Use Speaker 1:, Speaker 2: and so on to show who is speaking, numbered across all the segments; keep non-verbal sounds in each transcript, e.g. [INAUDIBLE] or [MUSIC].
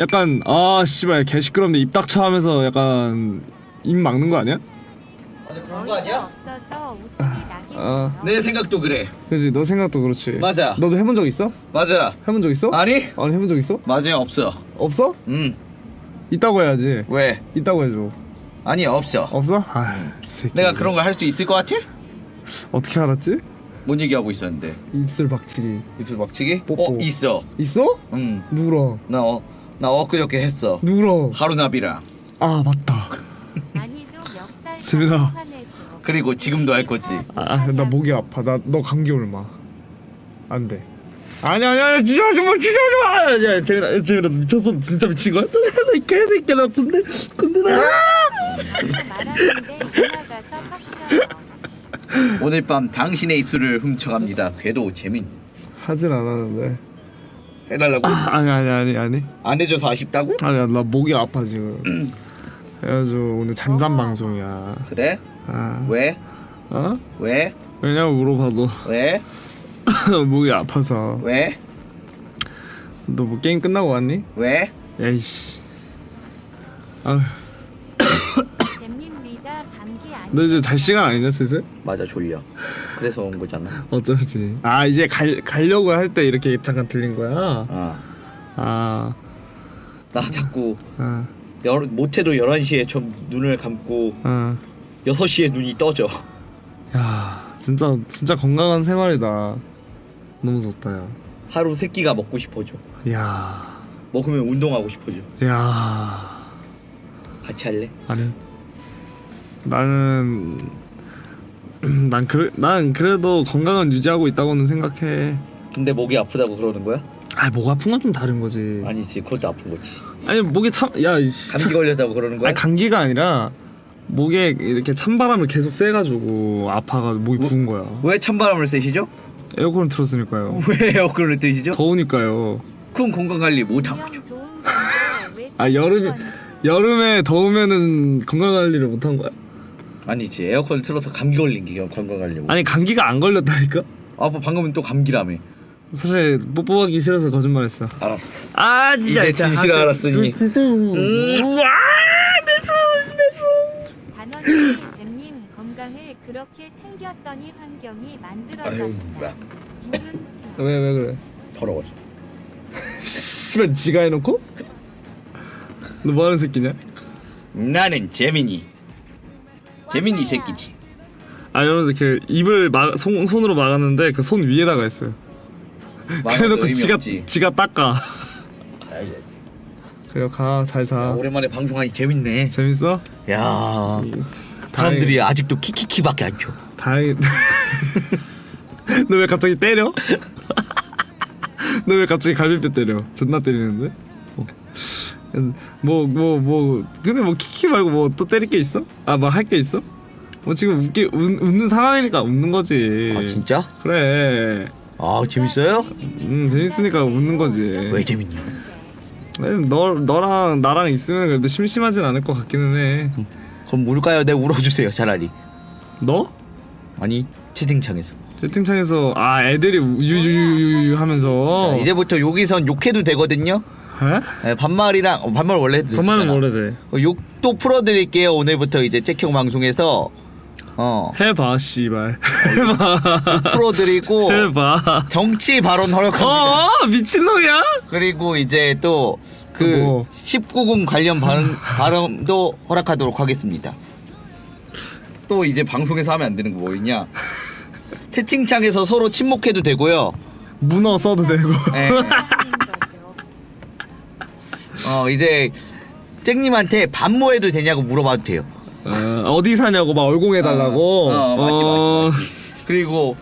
Speaker 1: 약간 아 씨발 개 시끄럽네 입 닥쳐 하면서 약간 입 막는 거 아니야?
Speaker 2: 맞아 그런 거 아니야?
Speaker 3: 없어서 웃음이 나게
Speaker 1: 아.
Speaker 3: 돼요.
Speaker 2: 내 생각도 그래
Speaker 1: 그지 너 생각도 그렇지
Speaker 2: 맞아.
Speaker 1: 너도 해본 적 있어?
Speaker 2: 맞아
Speaker 1: 해본 적 있어?
Speaker 2: 아니
Speaker 1: 아니 해본 적 있어?
Speaker 2: 맞아요 없어
Speaker 1: 없어?
Speaker 2: 음
Speaker 1: 있다고 해야지
Speaker 2: 왜?
Speaker 1: 있다고 해줘
Speaker 2: 아니 없어
Speaker 1: 없어? 아 새끼
Speaker 2: 내가 그런 걸 할 수 있을 것 같아?
Speaker 1: 어떻게 알았지?
Speaker 2: 뭔 얘기하고 있었는데
Speaker 1: 입술 박치기
Speaker 2: 입술 박치기?
Speaker 1: 뽀뽀.
Speaker 2: 어 있어
Speaker 1: 있어?
Speaker 2: 음나
Speaker 1: 누구랑?
Speaker 2: 어, 나 엊그저께 했어.
Speaker 1: 누구랑?
Speaker 2: 하루나비랑.
Speaker 1: 아 맞다.
Speaker 3: 화내줘.
Speaker 2: 그리고 지금도 할 거지.
Speaker 1: 아 나 목이 아파. 나 너 감기 올마? 안 돼. 아니 아니 아니 진짜 하지 마 진짜 하지 마! 야, 재민아 재민아 너 미쳤어. 진짜 미친 거야? 이 개새끼야 나 군대 군대 나.
Speaker 2: 오늘 밤 당신의 입술을 훔쳐갑니다. 궤도 재민.
Speaker 1: 하진 않았는데
Speaker 2: 해달라고?
Speaker 1: 아니 아니 아니 아니
Speaker 2: 안 해줘서 아쉽다고?
Speaker 1: 아니야 나 목이 아파 지금 그래가지고 오늘 잔잔 방송이야
Speaker 2: 그래?
Speaker 1: 아
Speaker 2: 왜?
Speaker 1: 어?
Speaker 2: 왜?
Speaker 1: 왜냐면 물어봐도
Speaker 2: 왜? [LAUGHS]
Speaker 1: 목이 아파서
Speaker 2: 왜?
Speaker 1: 너 뭐 게임 끝나고 왔니?
Speaker 2: 왜?
Speaker 1: 에이씨 아너
Speaker 3: 리더 감기 아니.
Speaker 1: 이제 잘 시간 아니냐 슬슬?
Speaker 2: 맞아 졸려. 그래서 온 거잖아.
Speaker 1: 어쩌지? 아 이제 갈, 가려고 할 때 이렇게 잠깐 들린 거야?
Speaker 2: 아,
Speaker 1: 아,
Speaker 2: 나 자꾸
Speaker 1: 아,
Speaker 2: 열, 못해도 11시에 좀 눈을 감고
Speaker 1: 아.
Speaker 2: 6시에 눈이 떠져.
Speaker 1: 야 진짜 진짜 건강한 생활이다. 너무 좋다 야.
Speaker 2: 하루 세 끼가 먹고 싶어져.
Speaker 1: 야,
Speaker 2: 먹으면 운동하고 싶어져.
Speaker 1: 야,
Speaker 2: 같이 할래?
Speaker 1: 아니, 나는 난 그래, 난 그래도 건강은 유지하고 있다고는 생각해.
Speaker 2: 근데 목이 아프다고 그러는 거야?
Speaker 1: 아, 목 아픈 건 좀 다른 거지.
Speaker 2: 아니지 그것도 아픈 거지
Speaker 1: 아니 목이 참, 야, 이 씨,
Speaker 2: 감기 걸렸다고 그러는 거야?
Speaker 1: 아니 감기가 아니라 목에 이렇게 찬바람을 계속 쐬가지고 아파가 목이 부은 거야.
Speaker 2: 왜 찬바람을 쐬시죠?
Speaker 1: 에어컨을 틀었으니까요. [LAUGHS]
Speaker 2: 왜 에어컨을 뜨시죠?
Speaker 1: 더우니까요.
Speaker 2: 그럼 건강 관리 못한 거죠
Speaker 1: 아 여름 여름에 더우면은 건강 관리를 못한 거야?
Speaker 2: 아니지 에어컨을 틀어서 감기 걸린 게 건강 관리 못
Speaker 1: 아니 감기가 안 걸렸다니까?
Speaker 2: 아, 뭐 방금은 또 감기라며
Speaker 1: 사실 뽀뽀하기 싫어서 거짓말했어.
Speaker 2: 알았어
Speaker 1: 아
Speaker 2: 이제 진실을 알았으니.
Speaker 1: 음.
Speaker 3: 단원이 잼님 건강을 그렇게 챙겼더니 환경이 만들어졌다.
Speaker 1: 왜왜 그래?
Speaker 2: 더러워
Speaker 1: 씨발 지가 해놓고? 너 뭐하는 새끼냐?
Speaker 2: 나는 재민이 재민이 새끼지
Speaker 1: 아 여러분들 그 입을 막 손, 손으로 막았는데 그 손 위에다가 했어요. 그래놓고
Speaker 2: 의미
Speaker 1: 지가
Speaker 2: 없지.
Speaker 1: 지가 닦아. 그래 가잘
Speaker 2: 야,
Speaker 1: 자.
Speaker 2: 오랜만에 방송하니 재밌네
Speaker 1: 재밌어?
Speaker 2: 야 사람들이 아직도 키키키밖에 안 줘.
Speaker 1: 다행. [LAUGHS] 너왜 갑자기 때려? [LAUGHS] 너 왜 갑자기 갈비뼈 때려? 존나 때리는데? 뭐 뭐 뭐 근데 뭐 키키 말고 뭐 또 때릴 게 있어? 아 뭐 할 게 있어? 뭐 지금 웃기 웃, 웃는 상황이니까 웃는 거지.
Speaker 2: 아 진짜?
Speaker 1: 그래.
Speaker 2: 아 재밌어요?
Speaker 1: 음 재밌으니까 웃는 거지.
Speaker 2: 왜 재밌냐?
Speaker 1: 너 너랑 나랑 있으면 그래도 심심하진 않을 것 같기는 해.
Speaker 2: 그럼 울까요? 내 울어주세요 차라리.
Speaker 1: 너?
Speaker 2: 아니 채팅창에서.
Speaker 1: 채팅창에서 아 애들이 유유유유 하면서
Speaker 2: 자, 이제부터 여기선 욕해도 되거든요.
Speaker 1: 에?
Speaker 2: 네, 반말이랑 어, 반말 원래 해도 되시잖아.
Speaker 1: 원래 돼.
Speaker 2: 어, 욕도 풀어드릴게요 오늘부터 이제 잭형 방송에서 어
Speaker 1: 해봐 씨발 해봐
Speaker 2: 풀어드리고
Speaker 1: 해봐
Speaker 2: 정치 발언 허락합니다.
Speaker 1: 어 미친놈이야?
Speaker 2: 그리고 이제 또 그
Speaker 1: 뭐?
Speaker 2: 19금 관련 발언, 발언도 허락하도록 하겠습니다. 또 이제 방송에서 하면 안 되는 거 뭐 있냐? [LAUGHS] 채팅창에서 서로 침묵해도 되고요.
Speaker 1: 문어 써도 되고
Speaker 2: 예. 어 이제 잭님한테 반모해도 되냐고 물어봐도 돼요.
Speaker 1: 어, 어디 사냐고 막 얼공해달라고
Speaker 2: 어, 어, 맞지, 맞지, 맞지. 그리고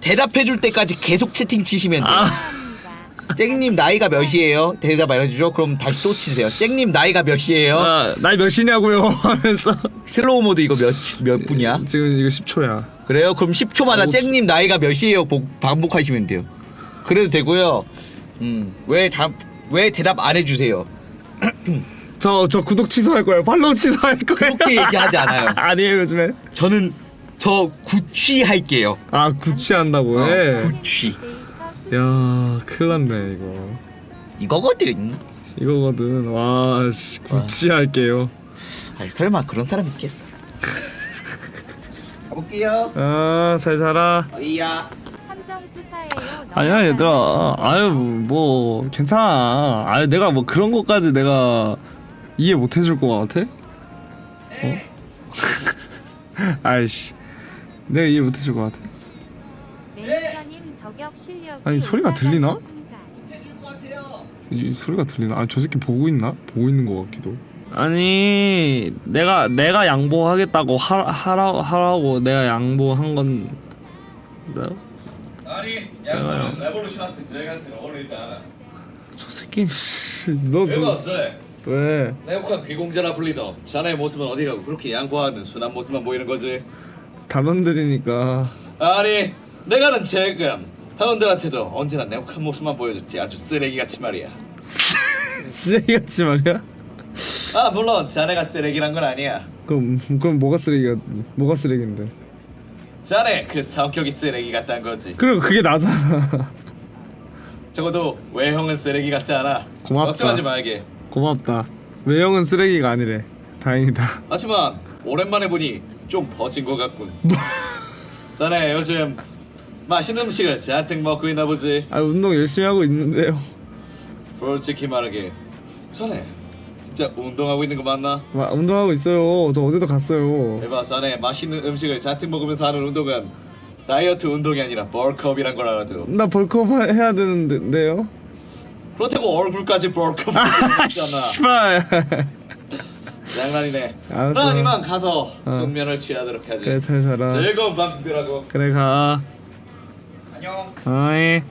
Speaker 2: 대답해줄 때까지 계속 채팅 치시면 돼요.
Speaker 1: 아,
Speaker 2: 잭님 나이가 몇이에요? 대답 알려주죠. 그럼 다시 또 치세요. 잭님 나이가 몇이에요?
Speaker 1: 아, 나이 몇이냐고요 [LAUGHS] 하면서
Speaker 2: 슬로우 모드 이거 몇 몇 분이야?
Speaker 1: 지금 이거 10초야
Speaker 2: 그래요? 그럼 10초마다
Speaker 1: 아이고,
Speaker 2: 잭님 나이가 몇이에요? 복- 반복하시면 돼요. 그래도 되고요. 음, 왜 답, 왜 대답 안 해주세요?
Speaker 1: 저 저 구독 취소할 거예요. 팔로우 취소할 거예요.
Speaker 2: 그렇게 얘기하지 않아요. [LAUGHS]
Speaker 1: 아니에요 요즘에.
Speaker 2: 저는 저 구취할게요.
Speaker 1: 아 구치한다고
Speaker 2: 어,
Speaker 1: 해
Speaker 2: 구취.
Speaker 3: 데이터
Speaker 1: 수야 큰일 났네 이거.
Speaker 2: 이거거든.
Speaker 1: 이거거든. 와 씨 구찌할게요.
Speaker 4: 아이 설마 그런 사람 있겠어? 가볼게요.
Speaker 1: 아 잘 자라.
Speaker 4: 어이야.
Speaker 1: 아니야 얘들아 아유 뭐 괜찮아 아유 내가 뭐 그런 것까지 내가 이해 못 해줄 것 같아? 어? [LAUGHS] 아이씨 내가 이해 못 해줄 것 같아
Speaker 3: 매니저님 저격 실력이
Speaker 1: 아니, 소리가 들리나? 이 소리가 들리나? 아저 새끼 보고 있나? 보고 있는 것 같기도 아니 내가 내가 양보하겠다고 하, 하라, 하라고 내가 양보한 건 네?
Speaker 2: 아니 양보는 레볼루션 같은 쟤한테는 어울리지 않아.
Speaker 1: 저 새끼 씨너
Speaker 2: 내가
Speaker 1: 저,
Speaker 2: 쟤
Speaker 1: 왜?
Speaker 2: 내국한 귀공자라 불리던 자네의 모습은 어디 가고 그렇게 양보하는 순한 모습만 보이는 거지?
Speaker 1: 단원들이니까.
Speaker 2: 아니 내가는 지금 회원들한테도 언제나 내국한 모습만 보여줬지. 아주 쓰레기같이 말이야. [LAUGHS]
Speaker 1: 쓰레기같이 말이야?
Speaker 2: 아 물론 자네가 쓰레기란 건 아니야.
Speaker 1: 그럼 그럼 뭐가 쓰레기가 뭐가 쓰레기인데?
Speaker 2: 자네 그 성격이 쓰레기 같다는 거지
Speaker 1: 그리고 그게 나잖아.
Speaker 2: 적어도 외형은 쓰레기 같지 않아
Speaker 1: 고맙다.
Speaker 2: 걱정하지 말게
Speaker 1: 고맙다. 외형은 쓰레기가 아니래. 다행이다.
Speaker 2: 하지만 오랜만에 보니 좀 퍼진 것 같군 자네 요즘 맛있는 음식을 잔뜩 먹고 있나 보지
Speaker 1: 아 운동 열심히 하고 있는데요.
Speaker 2: 솔직히 말하게 자네 진짜 운동하고 있는 거 맞나?
Speaker 1: 마, 운동하고 있어요. 저 어제도 갔어요.
Speaker 2: 에바 자네 맛있는 음식을 잔뜩 먹으면서 하는 운동은 다이어트 운동이 아니라 벌크업이란 걸 알아도
Speaker 1: 나 벌크업 하- 해야 되는데요.
Speaker 2: 그렇다고 얼굴까지 벌크업 하잖아 [LAUGHS]
Speaker 1: 씨발.
Speaker 2: 장난이네
Speaker 1: 알았어.
Speaker 2: 난 이만 가서 숙면을 취하도록 하지
Speaker 1: 그래 잘 자라.
Speaker 2: 즐거운 밤새들하고
Speaker 1: 그래 가.
Speaker 2: 안녕
Speaker 1: 아이.